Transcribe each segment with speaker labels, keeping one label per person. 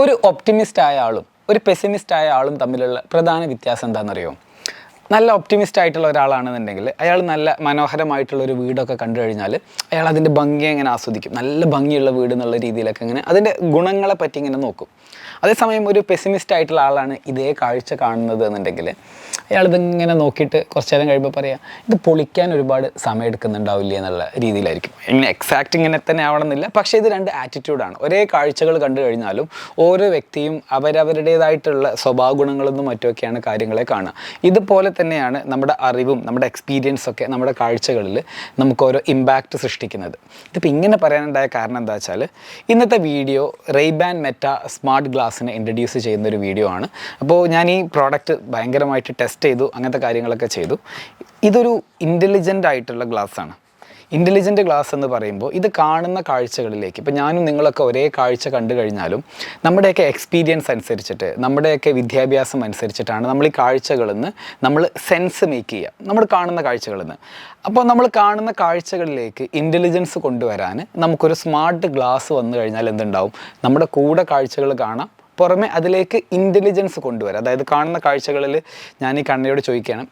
Speaker 1: ഒരു ഒപ്റ്റിമിസ്റ്റ് ആയ ആളും ഒരു പെസിമിസ്റ്റ് ആയ ആളും തമ്മിലുള്ള പ്രധാന വ്യത്യാസം എന്താണെന്നറിയോ? നല്ല ഒപ്റ്റിമിസ്റ്റ് ആയിട്ടുള്ള ഒരാളാണെന്നുണ്ടെങ്കിൽ അയാൾ നല്ല മനോഹരമായിട്ടുള്ള ഒരു വീടൊക്കെ കണ്ടു കഴിഞ്ഞാൽ അയാൾ അതിന്റെ ഭംഗി എങ്ങനെ ആസ്വദിക്കും. നല്ല ഭംഗിയുള്ള വീട് എന്നുള്ള രീതിയിലൊക്കെ ഇങ്ങനെ അതിന്റെ ഗുണങ്ങളെ പറ്റി ഇങ്ങനെ നോക്കും. അതേസമയം ഒരു പെസിമിസ്റ്റ് ആയിട്ടുള്ള ആളാണ് ഇതേ കാഴ്ച കാണുന്നത് എന്നുണ്ടെങ്കിൽ അയാൾ ഇതിങ്ങനെ നോക്കിയിട്ട് കുറച്ച് നേരം കഴിയുമ്പോൾ പറയാം ഇത് പൊളിക്കാൻ ഒരുപാട് സമയം എടുക്കുന്നുണ്ടാവില്ല? എന്നുള്ള രീതിയിലായിരിക്കും. ഇങ്ങനെ എക്സാക്റ്റ് ഇങ്ങനെ തന്നെ ആവണമെന്നില്ല. പക്ഷേ ഇത് രണ്ട് ആറ്റിറ്റ്യൂഡാണ് ഒരേ കാഴ്ചകൾ കണ്ടു കഴിഞ്ഞാലും ഓരോ വ്യക്തിയും അവരവരുടേതായിട്ടുള്ള സ്വഭാവ ഗുണങ്ങളെന്നും മറ്റുമൊക്കെയാണ് കാര്യങ്ങളെ കാണുക. ഇതുപോലെ തന്നെയാണ് നമ്മുടെ അറിവും നമ്മുടെ എക്സ്പീരിയൻസ് ഒക്കെ നമ്മുടെ കാഴ്ചകളിൽ നമുക്ക് ഓരോ ഇമ്പാക്റ്റ് സൃഷ്ടിക്കുന്നത്. ഇതിപ്പോൾ ഇങ്ങനെ പറയാനുണ്ടായ കാരണം എന്താ വെച്ചാൽ ഇന്നത്തെ video Ray Ban Meta smart ഗ്ലാസ്സിനെ introduce ചെയ്യുന്ന ഒരു വീഡിയോ ആണ്. അപ്പോൾ ഞാൻ ഈ പ്രോഡക്റ്റ് ഭയങ്കരമായിട്ട് ടെസ്റ്റ് ചെയ്തു അങ്ങനത്തെ കാര്യങ്ങളൊക്കെ ചെയ്തു. ഇതൊരു ഇന്റലിജന്റ് ആയിട്ടുള്ള ഗ്ലാസ്സാണ് ഇന്റലിജന്റ് ഗ്ലാസ് എന്ന് പറയുമ്പോൾ ഇത് കാണുന്ന കാഴ്ചകളിലേക്ക് ഇപ്പോൾ ഞാനും നിങ്ങളൊക്കെ ഒരേ കാഴ്ച കണ്ടു കഴിഞ്ഞാലും നമ്മുടെയൊക്കെ എക്സ്പീരിയൻസ് അനുസരിച്ചിട്ട് നമ്മുടെയൊക്കെ വിദ്യാഭ്യാസം അനുസരിച്ചിട്ടാണ് നമ്മൾ ഈ കാഴ്ചകളിൽ നിന്ന് നമ്മൾ സെൻസ് മേക്ക് ചെയ്യുക. നമ്മൾ കാണുന്ന കാഴ്ചകളിൽ നിന്ന് അപ്പോൾ നമ്മൾ കാണുന്ന കാഴ്ചകളിലേക്ക് ഇന്റലിജൻസ് കൊണ്ടുവരാൻ നമുക്കൊരു സ്മാർട്ട് ഗ്ലാസ് വന്നു കഴിഞ്ഞാൽ എന്തുണ്ടാവും? നമ്മുടെ കൂടെ കാഴ്ചകൾ കാണാം പുറമെ അതിലേക്ക് ഇന്റലിജൻസ് കൊണ്ടുവരാം. അതായത് കാണുന്ന കാഴ്ചകളിൽ ഞാൻ ഈ കണ്ണയോട് ചോദിക്കുകയാണ്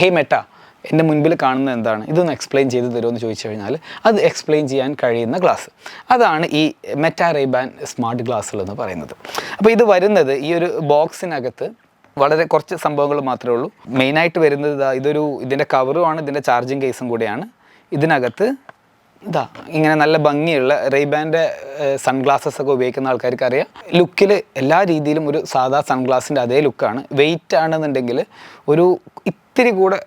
Speaker 1: ഹേ മെറ്റ എന്റെ മുൻപിൽ കാണുന്നത് എന്താണ്? ഇതൊന്ന് എക്സ്പ്ലെയിൻ ചെയ്ത് തരുമോ എന്ന് ചോദിച്ചു കഴിഞ്ഞാൽ അത് എക്സ്പ്ലെയിൻ ചെയ്യാൻ കഴിയുന്ന ഗ്ലാസ് അതാണ് ഈ മെറ്റാ റേബാൻ സ്മാർട്ട് ഗ്ലാസ്സുകൾ എന്ന് പറയുന്നത്. അപ്പോൾ ഇത് വരുന്നത് ഈ ഒരു ബോക്സിനകത്ത് വളരെ കുറച്ച് സംഭവങ്ങൾ മാത്രമേ ഉള്ളൂ. മെയിനായിട്ട് വരുന്നത് ഇതാ ഇതൊരു ഇതിന്റെ കവറുമാണ് ഇതിന്റെ ചാർജിങ് കേസും കൂടിയാണ്. ഇതിനകത്ത് ഇതാ ഇങ്ങനെ നല്ല ഭംഗിയുള്ള റെയ്ബാന്റെ സൺഗ്ലാസസ് ഒക്കെ ഉപയോഗിക്കുന്ന ആൾക്കാർക്ക് അറിയാം ലുക്കിൽ എല്ലാ രീതിയിലും ഒരു സാധാ സൺഗ്ലാസിന്റെ അതേ ലുക്കാണ് വെയിറ്റ് ആണെന്നുണ്ടെങ്കിൽ ഒരു ഇത്തിരി കൂടെ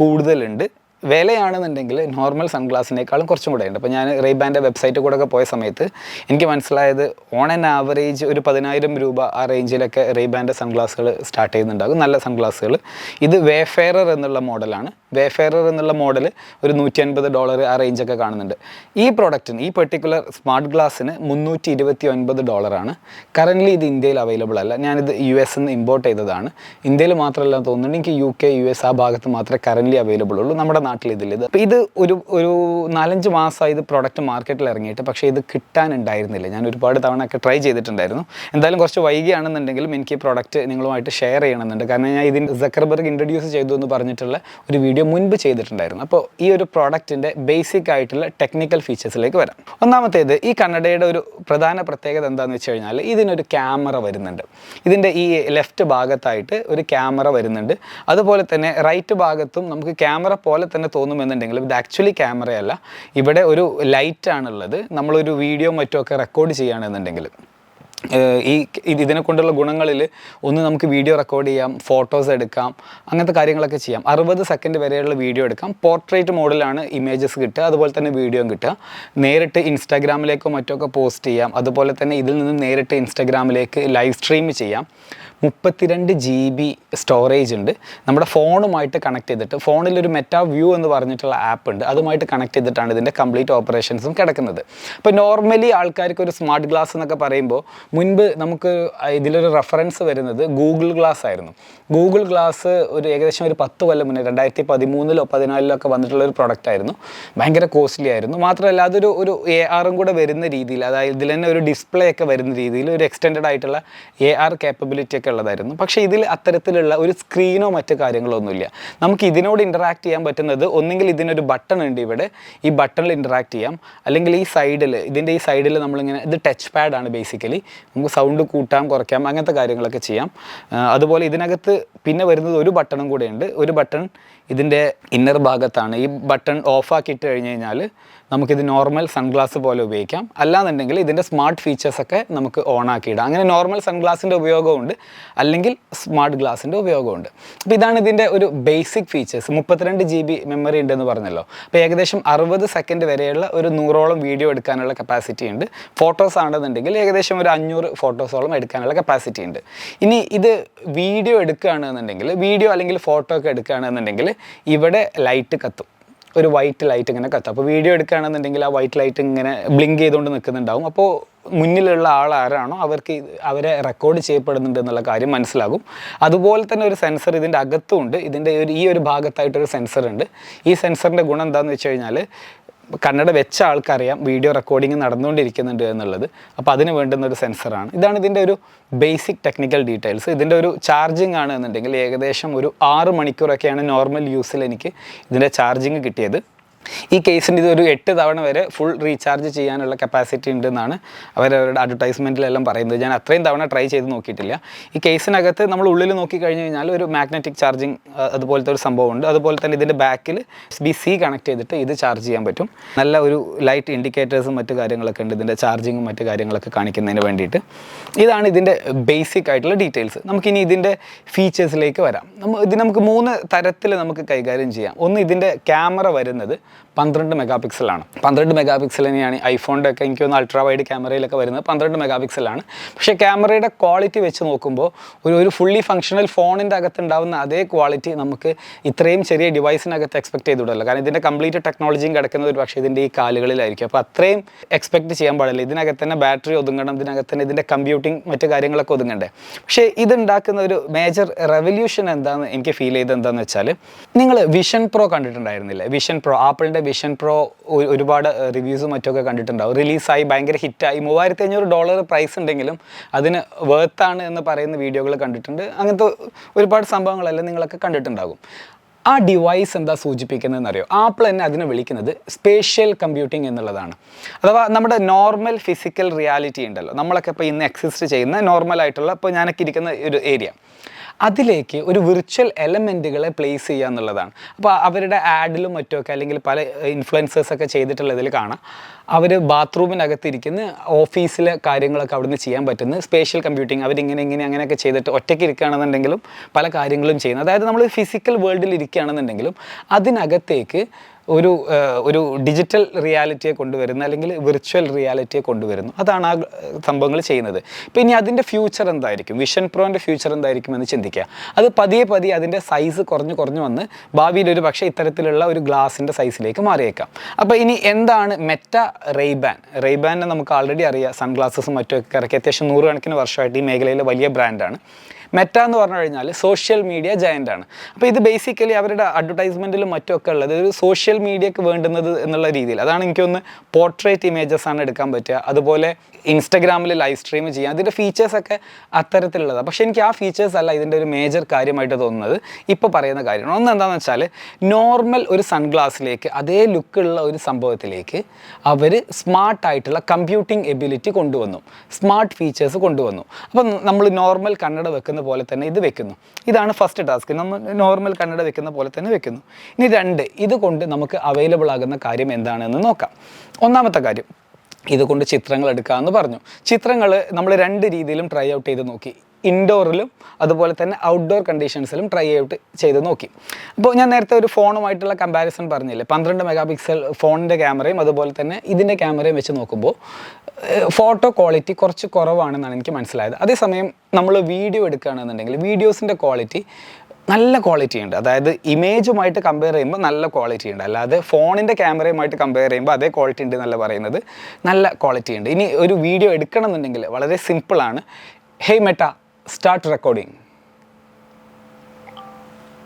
Speaker 1: കൂടുതലുണ്ട്. വിലയാണെന്നുണ്ടെങ്കിൽ നോർമൽ സൺഗ്ലാസിനേക്കാളും കുറച്ചും കൂടെ ഉണ്ട്. അപ്പോൾ ഞാൻ റെയ്ബാന്റെ വെബ്സൈറ്റിൽ കൂടെ ഒക്കെ പോയ സമയത്ത് എനിക്ക് മനസ്സിലായത് ഓൺ ആൻ ആവറേജ് ഒരു പതിനായിരം രൂപ ആ റേഞ്ചിലൊക്കെ റെയ്ബാന്റെ സൺഗ്ലാസുകൾ സ്റ്റാർട്ട് ചെയ്യുന്നുണ്ടാകും. നല്ല സൺഗ്ലാസുകൾ. ഇത് വേഫെയറർ എന്നുള്ള മോഡലാണ് വേഫെയറർ എന്നുള്ള മോഡൽ ഒരു നൂറ്റി അൻപത് ഡോളർ ആ റേഞ്ചൊക്കെ കാണുന്നുണ്ട്. ഈ പ്രൊഡക്റ്റിന് ഈ പെർട്ടിക്കുലർ സ്മാർട്ട് ഗ്ലാസ്സിന് മുന്നൂറ്റി ഇരുപത്തി ഒൻപത് ഡോളറാണ് കറന്റ്ലി ഇത് ഇന്ത്യയിൽ അവൈലബിൾ അല്ല. ഞാനിത് യു എസ് നിന്ന് ഇമ്പോർട്ട് ചെയ്തതാണ്. ഇന്ത്യയിൽ മാത്രമല്ല തോന്നുന്നുണ്ട്. എനിക്ക് യു കെ യു എസ് ആ ഭാഗത്ത് മാത്രമേ കറന്റ്ലി അവൈലബിൾ ഉള്ളൂ. നമ്മുടെ നാട്ടിൽ ഇതിൽ ഇത് ഇത് ഒരു ഒരു നാലഞ്ച് മാസമായി ഇത് പ്രോഡക്റ്റ് മാർക്കറ്റിൽ ഇറങ്ങിയിട്ട് പക്ഷേ ഇത് കിട്ടാനുണ്ടായിരുന്നില്ല. ഞാൻ ഒരുപാട് തവണ ഒക്കെ ട്രൈ ചെയ്തിട്ടുണ്ടായിരുന്നു. എന്തായാലും കുറച്ച് വൈകിയാണെന്നുണ്ടെങ്കിലും എനിക്ക് ഈ പ്രോഡക്റ്റ് നിങ്ങളുമായിട്ട് ഷെയർ ചെയ്യണമെന്നുണ്ട്. കാരണം ഞാൻ ഇതിന്റെ സക്കർബർഗ് ഇൻട്രൊഡ്യൂസ് ചെയ്തു എന്ന് പറഞ്ഞിട്ടുള്ള ഒരു വീഡിയോ മുൻപ് ചെയ്തിട്ടുണ്ടായിരുന്നു. അപ്പോൾ ഈ ഒരു പ്രോഡക്റ്റിന്റെ ബേസിക് ആയിട്ടുള്ള ടെക്നിക്കൽ ഫീച്ചേഴ്സിലേക്ക് വരാം. ഒന്നാമത്തേത് ഈ കണ്ണടയുടെ ഒരു പ്രധാന പ്രത്യേകത എന്താണെന്ന് വെച്ച് കഴിഞ്ഞാൽ ഇതിനൊരു ക്യാമറ വരുന്നുണ്ട്. ഇതിന്റെ ഈ ലെഫ്റ്റ് ഭാഗത്തായിട്ട് ഒരു ക്യാമറ വരുന്നുണ്ട്. അതുപോലെ തന്നെ റൈറ്റ് ഭാഗത്തും നമുക്ക് ക്യാമറ പോലെ തന്നെ തോന്നുമെന്നുണ്ടെങ്കിലും ഇത് ആക്ച്വലി ക്യാമറയല്ല ഇവിടെ ഒരു ലൈറ്റ് ആണുള്ളത്. നമ്മളൊരു വീഡിയോ മറ്റുമൊക്കെ റെക്കോർഡ് ചെയ്യുകയാണെന്നുണ്ടെങ്കിൽ. ഈ ഇത് ഇതിനെ കൊണ്ടുള്ള ഗുണങ്ങളിൽ ഒന്ന് നമുക്ക് വീഡിയോ റെക്കോർഡ് ചെയ്യാം ഫോട്ടോസ് എടുക്കാം അങ്ങനത്തെ കാര്യങ്ങളൊക്കെ ചെയ്യാം. അറുപത് സെക്കൻഡ് വരെയുള്ള വീഡിയോ എടുക്കാം. പോർട്രേറ്റ് മോഡിലാണ് ഇമേജസ് കിട്ടുക അതുപോലെ തന്നെ വീഡിയോയും കിട്ടുക. നേരിട്ട് ഇൻസ്റ്റാഗ്രാമിലേക്കോ മറ്റൊക്കെ പോസ്റ്റ് ചെയ്യാം. അതുപോലെ തന്നെ ഇതിൽ നിന്ന് നേരിട്ട് ഇൻസ്റ്റാഗ്രാമിലേക്ക് ലൈവ് സ്ട്രീം ചെയ്യാം. മുപ്പത്തിരണ്ട് ജി ബി സ്റ്റോറേജ് ഉണ്ട്. നമ്മുടെ ഫോണുമായിട്ട് കണക്ട് ചെയ്തിട്ട് ഫോണിലൊരു മെറ്റാ വ്യൂ എന്ന് പറഞ്ഞിട്ടുള്ള ആപ്പ് ഉണ്ട്. അതുമായിട്ട് കണക്ട് ചെയ്തിട്ടാണ് ഇതിന്റെ കംപ്ലീറ്റ് ഓപ്പറേഷൻസും കിടക്കുന്നത്. അപ്പോൾ നോർമലി ആൾക്കാർക്ക് ഒരു സ്മാർട്ട് ഗ്ലാസ് എന്നൊക്കെ പറയുമ്പോൾ മുൻപ് നമുക്ക് ഇതിലൊരു റെഫറൻസ് വരുന്നത് ഗൂഗിൾ ഗ്ലാസ് ആയിരുന്നു. ഗൂഗിൾ ഗ്ലാസ് ഒരു ഏകദേശം ഒരു പത്ത് കൊല്ലം മുന്നേ രണ്ടായിരത്തി പതിമൂന്നിലോ പതിനാലിലോ ഒക്കെ വന്നിട്ടുള്ള ഒരു പ്രൊഡക്റ്റ് ആയിരുന്നു. ഭയങ്കര കോസ്റ്റ്ലി ആയിരുന്നു. മാത്രമല്ല അതൊരു ഒരു എ ആറും കൂടെ വരുന്ന രീതിയിൽ അതായത് ഇതിൽ തന്നെ ഒരു ഡിസ്പ്ലേ ഒക്കെ വരുന്ന രീതിയിൽ ഒരു എക്സ്റ്റെൻഡ് ആയിട്ടുള്ള എ ആർ കേപ്പബിലിറ്റി ഒക്കെ ഉള്ളതായിരുന്നു. പക്ഷേ ഇതിൽ അത്തരത്തിലുള്ള ഒരു സ്ക്രീനോ മറ്റു കാര്യങ്ങളോ ഒന്നുമില്ല. നമുക്ക് ഇതിനോട് ഇന്ററാക്ട് ചെയ്യാൻ പറ്റുന്നത് ഒന്നെങ്കിൽ ഇതിനൊരു ബട്ടൺ ഉണ്ട് ഇവിടെ. ഈ ബട്ടണിൽ ഇന്ററാക്ട് ചെയ്യാം. അല്ലെങ്കിൽ ഈ സൈഡിൽ ഇതിന്റെ ഈ സൈഡിൽ നമ്മളിങ്ങനെ ഇത് ടച്ച് പാഡാണ് ബേസിക്കലി നമുക്ക് സൗണ്ട് കൂട്ടാം കുറയ്ക്കാം അങ്ങനത്തെ കാര്യങ്ങളൊക്കെ ചെയ്യാം. അതുപോലെ ഇതിനകത്ത് പിന്നെ വരുന്നത് ഒരു ബട്ടണും കൂടെ ഉണ്ട്. ഒരു ബട്ടൺ ഇതിന്റെ ഇന്നർ ഭാഗത്താണ്. ഈ ബട്ടൺ ഓഫ് കഴിഞ്ഞ് കഴിഞ്ഞാൽ നമുക്കിത് നോർമൽ സൺഗ്ലാസ് പോലെ ഉപയോഗിക്കാം. അല്ലാന്നുണ്ടെങ്കിൽ ഇതിന്റെ സ്മാർട്ട് ഫീച്ചേഴ്സൊക്കെ നമുക്ക് ഓൺ ആക്കിയിടാം. അങ്ങനെ നോർമൽ സൺഗ്ലാസിന്റെ ഉപയോഗമുണ്ട് അല്ലെങ്കിൽ സ്മാർട്ട് ഗ്ലാസിന്റെ ഉപയോഗമുണ്ട് അപ്പോൾ ഇതാണ് ഇതിന്റെ ഒരു ബേസിക് ഫീച്ചേഴ്സ് മുപ്പത്തിരണ്ട് ജി ബി മെമ്മറി ഉണ്ടെന്ന് പറഞ്ഞല്ലോ. അപ്പോൾ ഏകദേശം അറുപത് സെക്കൻഡ് വരെയുള്ള ഒരു നൂറോളം വീഡിയോ എടുക്കാനുള്ള കപ്പാസിറ്റി ഉണ്ട്. ഫോട്ടോസ് ആണെന്നുണ്ടെങ്കിൽ ഏകദേശം ഒരു അഞ്ഞൂറ് ഫോട്ടോസോളം എടുക്കാനുള്ള കപ്പാസിറ്റി ഉണ്ട്. ഇനി ഇത് വീഡിയോ എടുക്കുകയാണെന്നുണ്ടെങ്കിൽ വീഡിയോ അല്ലെങ്കിൽ ഫോട്ടോ ഒക്കെ എടുക്കുകയാണെന്നുണ്ടെങ്കിൽ ഇവിടെ ലൈറ്റ് കത്തും. ഒരു വൈറ്റ് ലൈറ്റ് ഇങ്ങനെ കത്തും. അപ്പോൾ വീഡിയോ എടുക്കുകയാണെന്നുണ്ടെങ്കിൽ ആ വൈറ്റ് ലൈറ്റ് ഇങ്ങനെ ബ്ലിങ്ക് ചെയ്തുകൊണ്ട് നിൽക്കുന്നുണ്ടാവും. അപ്പോൾ മുന്നിലുള്ള ആൾ ആരാണോ അവർക്ക് അവരെ റെക്കോർഡ് ചെയ്യപ്പെടുന്നുണ്ട് എന്നുള്ള കാര്യം മനസ്സിലാകും. അതുപോലെ തന്നെ ഒരു സെൻസർ ഇതിന്റെ അകത്തും ഉണ്ട്. ഇതിന്റെ ഒരു ഈ ഒരു ഭാഗത്തായിട്ടൊരു സെൻസർ ഉണ്ട്. ഈ സെൻസറിന്റെ ഗുണം എന്താണെന്ന് വെച്ച് കഴിഞ്ഞാൽ കണ്ണട വെച്ച ആൾക്കറിയാം വീഡിയോ റെക്കോർഡിംഗ് നടന്നുകൊണ്ടിരിക്കുന്നുണ്ട് എന്നുള്ളത്. അപ്പോൾ അതിന് വേണ്ടുന്ന ഒരു സെൻസറാണ് ഇതാണ് ഇതിന്റെ ഒരു ബേസിക് ടെക്നിക്കൽ ഡീറ്റെയിൽസ് ഇതിന്റെ ഒരു ചാർജിങ് ആണ് എന്നുണ്ടെങ്കിൽ ഏകദേശം ഒരു ആറ് മണിക്കൂറൊക്കെയാണ് നോർമൽ യൂസിൽ എനിക്ക് ഇതിന്റെ ചാർജിങ് കിട്ടിയത്. ഈ കേസിന്റെ ഇത് ഒരു എട്ട് തവണ വരെ ഫുൾ റീചാർജ് ചെയ്യാനുള്ള കപ്പാസിറ്റി ഉണ്ടെന്നാണ് അവരവരുടെ അഡ്വർടൈസ്മെന്റിലെല്ലാം പറയുന്നത്. ഞാൻ അത്രയും തവണ ട്രൈ ചെയ്ത് നോക്കിയിട്ടില്ല. ഈ കേസിനകത്ത് നമ്മൾ ഉള്ളിൽ നോക്കി കഴിഞ്ഞ് കഴിഞ്ഞാൽ ഒരു മാഗ്നറ്റിക് ചാർജിങ് അതുപോലത്തെ ഒരു സംഭവമുണ്ട്. അതുപോലെ തന്നെ ഇതിന്റെ ബാക്കിൽ ബി സി കണക്ട് ചെയ്തിട്ട് ഇത് ചാർജ് ചെയ്യാൻ പറ്റും. നല്ല ഒരു ലൈറ്റ് ഇൻഡിക്കേറ്റേഴ്സും മറ്റു കാര്യങ്ങളൊക്കെ ഉണ്ട്. ഇതിന്റെ ചാർജിങ്ങും മറ്റു കാര്യങ്ങളൊക്കെ കാണിക്കുന്നതിന് വേണ്ടിയിട്ട്. ഇതാണ് ഇതിന്റെ ബേസിക് ആയിട്ടുള്ള ഡീറ്റെയിൽസ് നമുക്കിനി ഇതിന്റെ ഫീച്ചേഴ്സിലേക്ക് വരാം. നമ്മൾ ഇത് നമുക്ക് മൂന്ന് തരത്തിൽ നമുക്ക് കൈകാര്യം ചെയ്യാം. ഒന്ന് ഇതിന്റെ ക്യാമറ വരുന്നത് പന്ത്രണ്ട് മെഗാ പിക്സലാണ് പന്ത്രണ്ട് മെഗാ പിക്സൽ തന്നെയാണ് ഐഫോണിന്റെ ഒക്കെ എനിക്ക് തോന്നുന്നു അൾട്രാ വൈഡ് ക്യാമറയിലൊക്കെ വരുന്നത് പന്ത്രണ്ട് മെഗാ പിക്സലാണ് പക്ഷേ ക്യാമറയുടെ ക്വാളിറ്റി വെച്ച് നോക്കുമ്പോൾ ഒരു ഒരു ഫുള്ളി ഫങ്ഷണൽ ഫോണിന്റെ അകത്ത് ഉണ്ടാവുന്ന അതേ ക്വാളിറ്റി നമുക്ക് ഇത്രയും ചെറിയ ഡിവൈസിനകത്ത് എക്സ്പെക്ട് ചെയ്തുവിടല്ലോ കാരണം ഇതിന്റെ കംപ്ലീറ്റ് ടെക്നോളജിയും കിടക്കുന്നത് ഒരു പക്ഷേ ഇതിന്റെ ഈ കാലുകളിലായിരിക്കും. അപ്പോൾ അത്രയും എക്സ്പെക്ട് ചെയ്യാൻ പാടില്ല. ഇതിനകത്ത് തന്നെ ബാറ്ററി ഒതുങ്ങണം ഇതിനകത്ത് തന്നെ ഇതിന്റെ കമ്പ്യൂട്ടിങ് മറ്റു കാര്യങ്ങളൊക്കെ ഒതുങ്ങണ്ടേ. പക്ഷേ ഇതുണ്ടാക്കുന്ന ഒരു മേജർ റെവല്യൂഷൻ എന്താണെന്ന് എനിക്ക് ഫീൽ ചെയ്തത് എന്താണെന്ന് വെച്ചാൽ നിങ്ങൾ വിഷൻ പ്രോ കണ്ടിട്ടുണ്ടായിരുന്നില്ലേ വിഷൻ പ്രോ ആപ്പിളിന്റെ വിഷൻ പ്രോ ഒരുപാട് റിവ്യൂസും മറ്റൊക്കെ കണ്ടിട്ടുണ്ടാവും. റിലീസായി ഭയങ്കര ഹിറ്റായി. മൂവായിരത്തി അഞ്ഞൂറ് ഡോളർ പ്രൈസ് ഉണ്ടെങ്കിലും അതിന് വേർത്താണ് എന്ന് പറയുന്ന വീഡിയോകൾ കണ്ടിട്ടുണ്ട്. അങ്ങനത്തെ ഒരുപാട് സംഭവങ്ങളെല്ലാം നിങ്ങളൊക്കെ കണ്ടിട്ടുണ്ടാകും. ആ ഡിവൈസ് എന്താ സൂചിപ്പിക്കുന്നതെന്ന് അറിയോ ആപ്പിൾ തന്നെ അതിനെ വിളിക്കുന്നത് സ്പേഷ്യൽ കമ്പ്യൂട്ടിംഗ് എന്നുള്ളതാണ്. അഥവാ നമ്മുടെ നോർമൽ ഫിസിക്കൽ റിയാലിറ്റി ഉണ്ടല്ലോ. നമ്മളൊക്കെ ഇപ്പോൾ ഇന്ന് എക്സിസ്റ്റ് ചെയ്യുന്ന നോർമൽ ആയിട്ടുള്ള ഇപ്പോൾ ഞാനൊക്കെ ഇരിക്കുന്ന ഒരു ഏരിയ അതിലേക്ക് ഒരു വിർച്വൽ എലമെന്റുകളെ പ്ലേസ് ചെയ്യുക എന്നുള്ളതാണ്. അപ്പോൾ അവരുടെ ആഡിലും മറ്റുമൊക്കെ അല്ലെങ്കിൽ പല ഇൻഫ്ലുവൻസേഴ്സൊക്കെ ചെയ്തിട്ടുള്ളതിൽ കാണാം. അവർ ബാത്റൂമിനകത്തിരിക്കുന്ന ഓഫീസിലെ കാര്യങ്ങളൊക്കെ അവിടുന്ന് ചെയ്യാൻ പറ്റുന്ന സ്പേഷ്യൽ കമ്പ്യൂട്ടിങ് അവരിങ്ങനെ ഇങ്ങനെ അങ്ങനെയൊക്കെ ചെയ്തിട്ട് ഒറ്റയ്ക്ക് ഇരിക്കുകയാണെന്നുണ്ടെങ്കിലും പല കാര്യങ്ങളും ചെയ്യുന്നത് അതായത് നമ്മൾ ഫിസിക്കൽ വേൾഡിൽ ഇരിക്കുകയാണെന്നുണ്ടെങ്കിലും അതിനകത്തേക്ക് ഒരു ഒരു ഡിജിറ്റൽ റിയാലിറ്റിയെ കൊണ്ടുവരുന്നു അല്ലെങ്കിൽ വിർച്വൽ റിയാലിറ്റിയെ കൊണ്ടുവരുന്നു. അതാണ് ആ സംഭവങ്ങൾ ചെയ്യുന്നത്. ഇപ്പം ഇനി അതിന്റെ ഫ്യൂച്ചർ എന്തായിരിക്കും? വിഷൻ പ്രോന്റെ ഫ്യൂച്ചർ എന്തായിരിക്കും എന്ന് ചിന്തിക്കുക. അത് പതിയെ പതിയെ അതിന്റെ സൈസ് കുറഞ്ഞ് കുറഞ്ഞ് വന്ന് ഭാവിയിൽ ഒരു പക്ഷേ ഇത്തരത്തിലുള്ള ഒരു ഗ്ലാസിന്റെ സൈസിലേക്ക് മാറിയേക്കാം. അപ്പോൾ ഇനി എന്താണ് മെറ്റ റെയ്ബാൻ റെയ്ബാനെ നമുക്ക് ആൾറെഡി അറിയാം. സൺഗ്ലാസസും മറ്റുമൊക്കെ ഇറക്കി. അത്യാവശ്യം നൂറുകണക്കിന് വർഷമായിട്ട് ഈ മേഖലയിലെ വലിയ ബ്രാൻഡാണ് മെറ്റ എന്ന് പറഞ്ഞു കഴിഞ്ഞാൽ സോഷ്യൽ മീഡിയ ജയന്റ് ആണ്. അപ്പോൾ ഇത് ബേസിക്കലി അവരുടെ അഡ്വർടൈസ്മെന്റിലും മറ്റുമൊക്കെ ഉള്ളത് ഒരു സോഷ്യൽ മീഡിയക്ക് വേണ്ടുന്നത് എന്നുള്ള രീതിയിൽ. അതാണ് എനിക്കൊന്ന് പോർട്രേറ്റ് ഇമേജസ് ആണ് എടുക്കാൻ പറ്റുക. അതുപോലെ ഇൻസ്റ്റഗ്രാമിൽ ലൈവ് സ്ട്രീം ചെയ്യാം. അതിന്റെ ഫീച്ചേഴ്സൊക്കെ അത്തരത്തിലുള്ളതാണ് പക്ഷേ എനിക്ക് ആ ഫീച്ചേഴ്സ് അല്ല ഇതിന്റെ ഒരു മേജർ കാര്യമായിട്ട് തോന്നുന്നത്. ഇപ്പോൾ പറയുന്ന കാര്യമാണ്. ഒന്ന് എന്താണെന്ന് വെച്ചാൽ നോർമൽ ഒരു സൺഗ്ലാസ്സിലേക്ക് അതേ ലുക്കുള്ള ഒരു സംഭവത്തിലേക്ക് അവർ സ്മാർട്ടായിട്ടുള്ള കമ്പ്യൂട്ടിംഗ് എബിലിറ്റി കൊണ്ടുവന്നു. സ്മാർട്ട് ഫീച്ചേഴ്സ് കൊണ്ടുവന്നു. അപ്പം നമ്മൾ നോർമൽ കണ്ണട വെക്കുന്ന പോലെ തന്നെ ഇത് വെക്കുന്നു. ഇതാണ് ഫസ്റ്റ് ടാസ്ക് നമ്മൾ നോർമൽ കണ്ണട വെക്കുന്ന പോലെ തന്നെ വെക്കുന്നു. ഇനി രണ്ട് ഇതുകൊണ്ട് നമുക്ക് അവൈലബിൾ ആകുന്ന കാര്യം എന്താണെന്ന് നോക്കാം. ഒന്നാമത്തെ കാര്യം ഇതുകൊണ്ട് ചിത്രങ്ങൾ എടുക്കാമെന്ന് പറഞ്ഞു. ചിത്രങ്ങൾ നമ്മൾ രണ്ട് രീതിയിലും ട്രൈ ഔട്ട് ചെയ്ത് നോക്കി. ഇൻഡോറിലും അതുപോലെ തന്നെ ഔട്ട്ഡോർ കണ്ടീഷൻസിലും ട്രൈ ഔട്ട് ചെയ്ത് നോക്കി. അപ്പോൾ ഞാൻ നേരത്തെ ഒരു ഫോണുമായിട്ടുള്ള കമ്പാരിസൺ പറഞ്ഞില്ലേ? പന്ത്രണ്ട് മെഗാ പിക്സൽ ഫോണിന്റെ ക്യാമറയും അതുപോലെ തന്നെ ഇതിന്റെ ക്യാമറയും വെച്ച് നോക്കുമ്പോൾ ഫോട്ടോ ക്വാളിറ്റി കുറച്ച് കുറവാണെന്നാണ് എനിക്ക് മനസ്സിലായത്. അതേസമയം നമ്മൾ വീഡിയോ എടുക്കുകയാണെന്നുണ്ടെങ്കിൽ വീഡിയോസിന്റെ ക്വാളിറ്റി നല്ല ക്വാളിറ്റി ഉണ്ട്. അതായത് ഇമേജുമായിട്ട് കമ്പയർ ചെയ്യുമ്പോൾ നല്ല ക്വാളിറ്റി ഉണ്ട്. അല്ലാതെ ഫോണിന്റെ ക്യാമറയുമായിട്ട് കമ്പയർ ചെയ്യുമ്പോൾ അതേ ക്വാളിറ്റി ഉണ്ട് എന്നല്ല പറയുന്നത്. നല്ല ക്വാളിറ്റി ഉണ്ട്. ഇനി ഒരു വീഡിയോ എടുക്കണം എന്നുണ്ടെങ്കിൽ വളരെ സിമ്പിളാണ് ഹേയ് മെട്ട സ്റ്റാർട്ട് റെക്കോർഡിങ്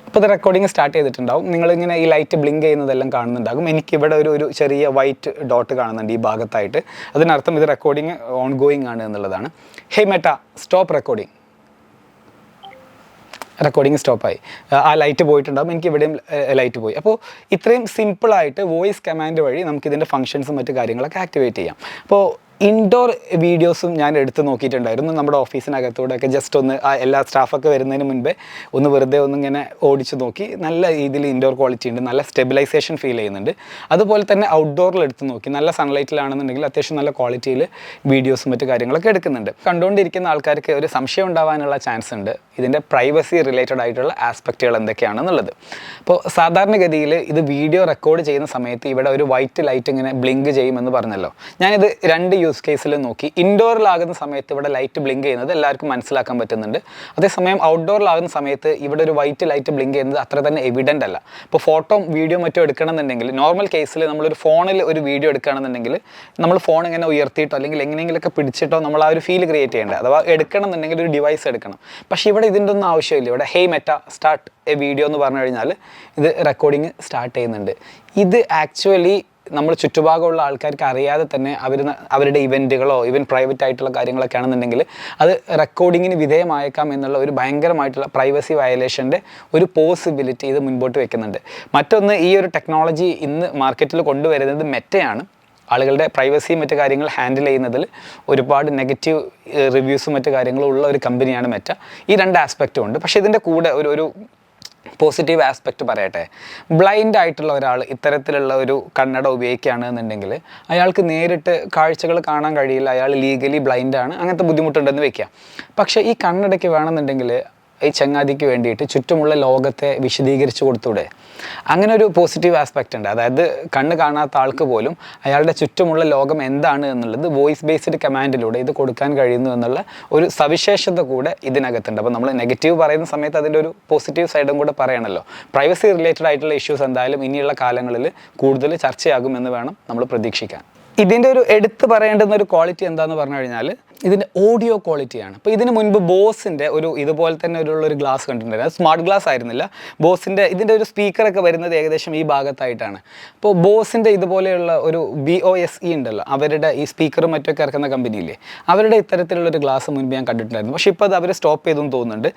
Speaker 1: അപ്പോൾ ഇത് റെക്കോർഡിംഗ് സ്റ്റാർട്ട് ചെയ്തിട്ടുണ്ടാവും. നിങ്ങളിങ്ങനെ ഈ ലൈറ്റ് ബ്ലിങ്ക് ചെയ്യുന്നതെല്ലാം കാണുന്നുണ്ടാകും. എനിക്കിവിടെ ഒരു ഒരു ചെറിയ വൈറ്റ് ഡോട്ട് കാണുന്നുണ്ട് ഈ ഭാഗത്തായിട്ട്. അതിനർത്ഥം ഇത് റെക്കോർഡിങ് ഓൺ ഗോയിങ് ആണ് എന്നുള്ളതാണ്. Hey Meta stop recording recording സ്റ്റോപ്പായി ആ ലൈറ്റ് പോയിട്ടുണ്ടാകും എനിക്ക് ഇവിടെയും ലൈറ്റ് പോയി. അപ്പോൾ ഇത്രയും സിമ്പിളായിട്ട് വോയിസ് കമാൻഡ് വഴി നമുക്ക് ഇതിന്റെ ഫങ്ഷൻസും മറ്റു കാര്യങ്ങളൊക്കെ ആക്ടിവേറ്റ് ചെയ്യാം. അപ്പോൾ ഇൻഡോർ വീഡിയോസും ഞാൻ എടുത്ത് നോക്കിയിട്ടുണ്ടായിരുന്നു. നമ്മുടെ ഓഫീസിനകത്തൂടെ ഒക്കെ ജസ്റ്റ് ഒന്ന് ആ എല്ലാ സ്റ്റാഫൊക്കെ വരുന്നതിന് മുൻപേ ഒന്ന് വെറുതെ ഒന്ന് ഇങ്ങനെ ഓടിച്ച് നോക്കി. നല്ല രീതിയിൽ ഇൻഡോർ ക്വാളിറ്റി ഉണ്ട്. നല്ല സ്റ്റെബിലൈസേഷൻ ഫീൽ ചെയ്യുന്നുണ്ട്. അതുപോലെ തന്നെ ഔട്ട്ഡോറിൽ എടുത്ത് നോക്കി. നല്ല സൺലൈറ്റിലാണെന്നുണ്ടെങ്കിൽ അത്യാവശ്യം നല്ല ക്വാളിറ്റിയിൽ വീഡിയോസും മറ്റു കാര്യങ്ങളൊക്കെ എടുക്കുന്നുണ്ട്. കണ്ടുകൊണ്ടിരിക്കുന്ന ആൾക്കാർക്ക് ഒരു സംശയം ഉണ്ടാവാനുള്ള ചാൻസ് ഉണ്ട്. ഇതിന്റെ പ്രൈവസി റിലേറ്റഡ് ആയിട്ടുള്ള ആസ്പെക്റ്റുകൾ എന്തൊക്കെയാണെന്നുള്ളത്. അപ്പോൾ സാധാരണഗതിയിൽ ഇത് വീഡിയോ റെക്കോർഡ് ചെയ്യുന്ന സമയത്ത് ഇവിടെ ഒരു വൈറ്റ് ലൈറ്റ് ഇങ്ങനെ ബ്ലിങ്ക് ചെയ്യുമെന്ന് പറഞ്ഞല്ലോ. ഞാനിത് രണ്ട് കേസിൽ നോക്കി ഇൻഡോറിലാകുന്ന സമയത്ത് ഇവിടെ ലൈറ്റ് ബ്ലിങ്ക് ചെയ്യുന്നത് എല്ലാവർക്കും മനസ്സിലാക്കാൻ പറ്റുന്നുണ്ട്. അതേസമയം ഔട്ട്ഡോറിലാകുന്ന സമയത്ത് ഇവിടെ ഒരു വൈറ്റ് ലൈറ്റ് ബ്ലിങ്ക് ചെയ്യുന്നത് അത്ര തന്നെ എവിഡന്റ് അല്ല. ഇപ്പോൾ ഫോട്ടോ വീഡിയോ മറ്റോ എടുക്കണമെന്നുണ്ടെങ്കിൽ നോർമൽ കേസിൽ നമ്മളൊരു ഫോണിൽ ഒരു വീഡിയോ എടുക്കുകയാണെന്നുണ്ടെങ്കിൽ നമ്മൾ ഫോൺ ഇങ്ങനെ ഉയർത്തിയിട്ടോ അല്ലെങ്കിൽ എങ്ങനെയെങ്കിലുമൊക്കെ പിടിച്ചിട്ടോ നമ്മൾ ആ ഒരു ഫീൽ ക്രിയേറ്റ് ചെയ്യേണ്ടത് അഥവാ എടുക്കണമെന്നുണ്ടെങ്കിൽ ഒരു ഡിവൈസ് എടുക്കണം. പക്ഷേ ഇവിടെ ഇതിന്റെ ഒന്നും ആവശ്യമില്ല. ഇവിടെ hey Meta start a video എന്ന് പറഞ്ഞു കഴിഞ്ഞാൽ ഇത് റെക്കോർഡിങ് സ്റ്റാർട്ട് ചെയ്യുന്നുണ്ട്. ഇത് ആക്ച്വലി നമ്മൾ ചുറ്റുഭാഗമുള്ള ആൾക്കാർക്ക് അറിയാതെ തന്നെ അവർ അവരുടെ ഇവന്റുകളോ ഇവൻ പ്രൈവറ്റ് ആയിട്ടുള്ള കാര്യങ്ങളൊക്കെ ആണെന്നുണ്ടെങ്കിൽ അത് റെക്കോർഡിങ്ങിന് വിധേയമായേക്കാം എന്നുള്ള ഒരു ഭയങ്കരമായിട്ടുള്ള പ്രൈവസി വയലേഷന്റെ ഒരു പോസിബിലിറ്റി ഇത് മുൻപോട്ട് വെക്കുന്നുണ്ട്. മറ്റൊന്ന് ഈ ഒരു ടെക്നോളജി ഇന്ന് മാർക്കറ്റിൽ കൊണ്ടുവരുന്നത് മെറ്റയാണ്. ആളുകളുടെ പ്രൈവസിയും മറ്റു കാര്യങ്ങൾ ഹാൻഡിൽ ചെയ്യുന്നതിൽ ഒരുപാട് നെഗറ്റീവ് റിവ്യൂസും മറ്റു കാര്യങ്ങളും ഉള്ള ഒരു കമ്പനിയാണ് മെറ്റ. ഈ രണ്ട് ആസ്പെക്റ്റും ഉണ്ട്. പക്ഷേ ഇതിന്റെ കൂടെ ഒരു ഒരു പോസിറ്റീവ് ആസ്പെക്റ്റ് പറയട്ടെ. ബ്ലൈൻഡ് ആയിട്ടുള്ള ഒരാൾ ഇത്തരത്തിലുള്ള ഒരു കണ്ണട ഉപയോഗിക്കുകയാണ് എന്നുണ്ടെങ്കിൽ അയാൾക്ക് നേരിട്ട് കാഴ്ചകൾ കാണാൻ കഴിയില്ല. അയാൾ ലീഗലി ബ്ലൈൻഡാണ് അങ്ങനത്തെ ബുദ്ധിമുട്ടുണ്ടെന്ന് വെക്കാം പക്ഷേ ഈ കണ്ണടയ്ക്ക് വേണമെന്നുണ്ടെങ്കിൽ ഈ ചങ്ങാതിക്ക് വേണ്ടിയിട്ട് ചുറ്റുമുള്ള ലോകത്തെ വിശദീകരിച്ചു കൊടുത്തൂടെ? അങ്ങനെ ഒരു പോസിറ്റീവ് ആസ്പെക്റ്റ് ഉണ്ട്. അതായത് കണ്ണ് കാണാത്ത ആൾക്ക് പോലും അയാളുടെ ചുറ്റുമുള്ള ലോകം എന്താണ് എന്നുള്ളത് വോയിസ് ബേസ്ഡ് കമാൻഡിലൂടെ ഇത് കൊടുക്കാൻ കഴിയുന്നു എന്നുള്ള ഒരു സവിശേഷത കൂടെ ഇതിനകത്തുണ്ട്. അപ്പോൾ നമ്മൾ നെഗറ്റീവ് പറയുന്ന സമയത്ത് അതിന്റെ ഒരു പോസിറ്റീവ് സൈഡും കൂടെ പറയണമല്ലോ പ്രൈവസി റിലേറ്റഡ് ആയിട്ടുള്ള ഇഷ്യൂസ് എന്തായാലും ഇനിയുള്ള കാലങ്ങളിൽ കൂടുതൽ ചർച്ചയാകുമെന്ന് വേണം നമ്മൾ പ്രതീക്ഷിക്കാൻ. ഇതിന്റെ ഒരു എടുത്തു പറയേണ്ടുന്ന ഒരു ക്വാളിറ്റി എന്താണെന്ന് പറഞ്ഞു കഴിഞ്ഞാൽ ഇതിന്റെ ഓഡിയോ ക്വാളിറ്റിയാണ് അപ്പോൾ ഇതിന് മുൻപ് ബോസിന്റെ ഒരു ഇതുപോലെ തന്നെ ഒരു ഗ്ലാസ് കണ്ടിട്ടുണ്ടായിരുന്നു. സ്മാർട്ട് ഗ്ലാസ് ആയിരുന്നില്ല. ബോസിന്റെ ഇതിന്റെ ഒരു സ്പീക്കറൊക്കെ വരുന്നത് ഏകദേശം ഈ ഭാഗത്തായിട്ടാണ്. അപ്പോൾ ബോസിന്റെ ഇതുപോലെയുള്ള ഒരു ബി ഒ എസ് ഇ ഉണ്ടല്ലോ അവരുടെ ഈ സ്പീക്കറും മറ്റൊക്കെ ഇറക്കുന്ന കമ്പനിയില്ലേ അവരുടെ ഇത്തരത്തിലുള്ള ഒരു ഗ്ലാസ് മുൻപ് ഞാൻ കണ്ടിട്ടുണ്ടായിരുന്നു. പക്ഷേ ഇപ്പോൾ അത് അവർ സ്റ്റോപ്പ് ചെയ്തെന്ന് തോന്നുന്നുണ്ട്.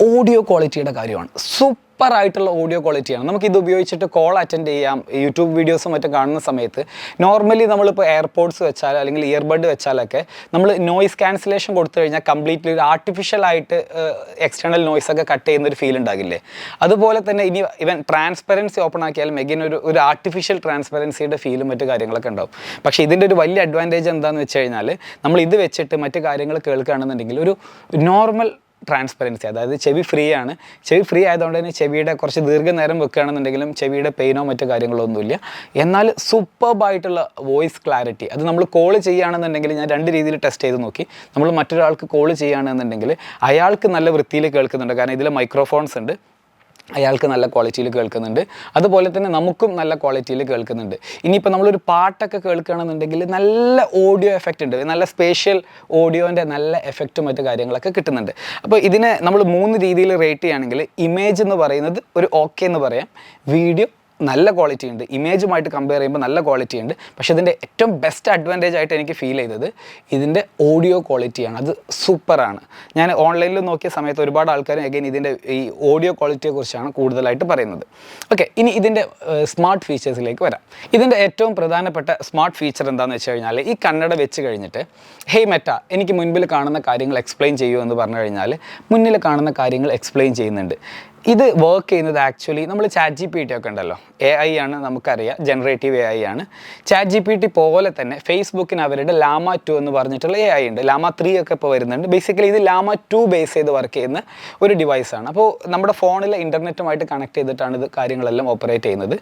Speaker 1: ഓഡിയോ ക്വാളിറ്റിയുടെ കാര്യമാണ്. സൂപ്പർ ആയിട്ടുള്ള ഓഡിയോ ക്വാളിറ്റിയാണ് നമുക്ക് ഇത് ഉപയോഗിച്ചിട്ട് കോൾ അറ്റൻഡ് ചെയ്യാം. യൂട്യൂബ് വീഡിയോസും മറ്റും കാണുന്ന സമയത്ത് നോർമലി നമ്മളിപ്പോൾ എയർപോർട്ട്സ് വെച്ചാൽ അല്ലെങ്കിൽ ഇയർബഡ് വെച്ചാലൊക്കെ നമ്മൾ നോയിസ് ക്യാൻസലേഷൻ കൊടുത്തു കഴിഞ്ഞാൽ കംപ്ലീറ്റ്ലി ഒരു ആർട്ടിഫിഷ്യൽ ആയിട്ട് എക്സ്റ്റേണൽ നോയ്സ് ഒക്കെ കട്ട് ചെയ്യുന്ന ഒരു ഫീൽ ഉണ്ടാകില്ലേ? അതുപോലെ തന്നെ ഇനി ഇവൻ ട്രാൻസ്പെറൻസി ഓപ്പൺ ആക്കിയാലും എഗിൻ ഒരു ഒരു ആർട്ടിഫിഷ്യൽ ട്രാൻസ്പെറൻസിയുടെ ഫീലും മറ്റു കാര്യങ്ങളൊക്കെ ഉണ്ടാവും. പക്ഷേ ഇതിന്റെ ഒരു വലിയ അഡ്വാന്റേജ് എന്താണെന്ന് വെച്ച് കഴിഞ്ഞാൽ നമ്മൾ ഇത് വെച്ചിട്ട് മറ്റു കാര്യങ്ങൾ കേൾക്കുകയാണെന്നുണ്ടെങ്കിൽ ഒരു നോർമൽ ട്രാൻസ്പെറൻസി അതായത് ചെവി ഫ്രീ ആണ് ചെവി ഫ്രീ ആയതുകൊണ്ട് തന്നെ ചെവിയുടെ കുറച്ച് ദീർഘനേരം വെക്കുകയാണെന്നുണ്ടെങ്കിലും ചെവിയുടെ പെയിനോ മറ്റു കാര്യങ്ങളോ ഒന്നുമില്ല. എന്നാൽ സൂപ്പർബായിട്ടുള്ള വോയിസ് ക്ലാരിറ്റി അത് നമ്മൾ കോൾ ചെയ്യുകയാണെന്നുണ്ടെങ്കിൽ ഞാൻ രണ്ട് രീതിയിൽ ടെസ്റ്റ് ചെയ്ത് നോക്കി. നമ്മൾ മറ്റൊരാൾക്ക് കോൾ ചെയ്യുകയാണെന്നുണ്ടെങ്കിൽ അയാൾക്ക് നല്ല വൃത്തിയിൽ കേൾക്കുന്നുണ്ട്. കാരണം ഇതിൽ മൈക്രോഫോൺസ് ഉണ്ട്. അയാൾക്ക് നല്ല ക്വാളിറ്റിയിൽ കേൾക്കുന്നുണ്ട്. അതുപോലെ തന്നെ നമുക്കും നല്ല ക്വാളിറ്റിയിൽ കേൾക്കുന്നുണ്ട്. ഇനിയിപ്പോൾ നമ്മളൊരു പാട്ടൊക്കെ കേൾക്കുകയാണെന്നുണ്ടെങ്കിൽ നല്ല ഓഡിയോ എഫക്റ്റ് ഉണ്ട്. നല്ല സ്പേഷ്യൽ ഓഡിയോന്റെ നല്ല എഫക്റ്റും മറ്റു കാര്യങ്ങളൊക്കെ കിട്ടുന്നുണ്ട്. അപ്പോൾ ഇതിനെ നമ്മൾ മൂന്ന് രീതിയിൽ റേറ്റ് ചെയ്യുകയാണെങ്കിൽ ഇമേജ് എന്ന് പറയുന്നത് ഒരു ഓക്കെ എന്ന് പറയാം. വീഡിയോ നല്ല ക്വാളിറ്റി ഉണ്ട്. ഇമേജുമായിട്ട് കമ്പയർ ചെയ്യുമ്പോൾ നല്ല ക്വാളിറ്റി ഉണ്ട്. പക്ഷേ ഇതിന്റെ ഏറ്റവും ബെസ്റ്റ് അഡ്വാന്റേജ് ആയിട്ട് എനിക്ക് ഫീൽ ചെയ്തത് ഇതിന്റെ ഓഡിയോ ക്വാളിറ്റിയാണ് അത് സൂപ്പറാണ് ഞാൻ ഓൺലൈനിൽ നോക്കിയ സമയത്ത് ഒരുപാട് ആൾക്കാർ അഗൈൻ ഇതിന്റെ ഈ ഓഡിയോ ക്വാളിറ്റിയെക്കുറിച്ചാണ് കൂടുതലായിട്ട് പറയുന്നത്. ഓക്കെ ഇനി ഇതിന്റെ സ്മാർട്ട് ഫീച്ചേഴ്സിലേക്ക് വരാം. ഇതിന്റെ ഏറ്റവും പ്രധാനപ്പെട്ട സ്മാർട്ട് ഫീച്ചർ എന്താണെന്ന് വെച്ച് കഴിഞ്ഞാൽ ഈ കണ്ണട വെച്ച് കഴിഞ്ഞിട്ട് ഹേയ് മെറ്റ എനിക്ക് മുൻപിൽ കാണുന്ന കാര്യങ്ങൾ എക്സ്പ്ലെയിൻ ചെയ്യൂ എന്ന് പറഞ്ഞു കഴിഞ്ഞാൽ മുന്നിൽ കാണുന്ന കാര്യങ്ങൾ എക്സ്പ്ലെയിൻ ചെയ്യുന്നുണ്ട്. ഇത് വർക്ക് ചെയ്യുന്നത് ആക്ച്വലി നമ്മൾ ചാറ്റ് ജി പി ടി ഒക്കെ ഉണ്ടല്ലോ. എ ഐ ആണ് നമുക്കറിയാം ജനറേറ്റീവ് എ ഐ ആണ്. ചാറ്റ് ജി പി ടി പോലെ തന്നെ ഫേസ്ബുക്കിന് അവരുടെ ലാമ ടു എന്ന് പറഞ്ഞിട്ടുള്ള എ ഐ ഉണ്ട്. ലാമ ത്രീ ഒക്കെ ഇപ്പോൾ വരുന്നുണ്ട്. ബേസിക്കലി ഇത് ലാമ ടു ബേസ് ചെയ്ത് വർക്ക് ചെയ്യുന്ന ഒരു ഡിവൈസാണ് അപ്പോൾ നമ്മുടെ ഫോണിൽ ഇന്റർനെറ്റുമായിട്ട് കണക്ട് ചെയ്തിട്ടാണ് ഇത് കാര്യങ്ങളെല്ലാം ഓപ്പറേറ്റ് ചെയ്യുന്നത്.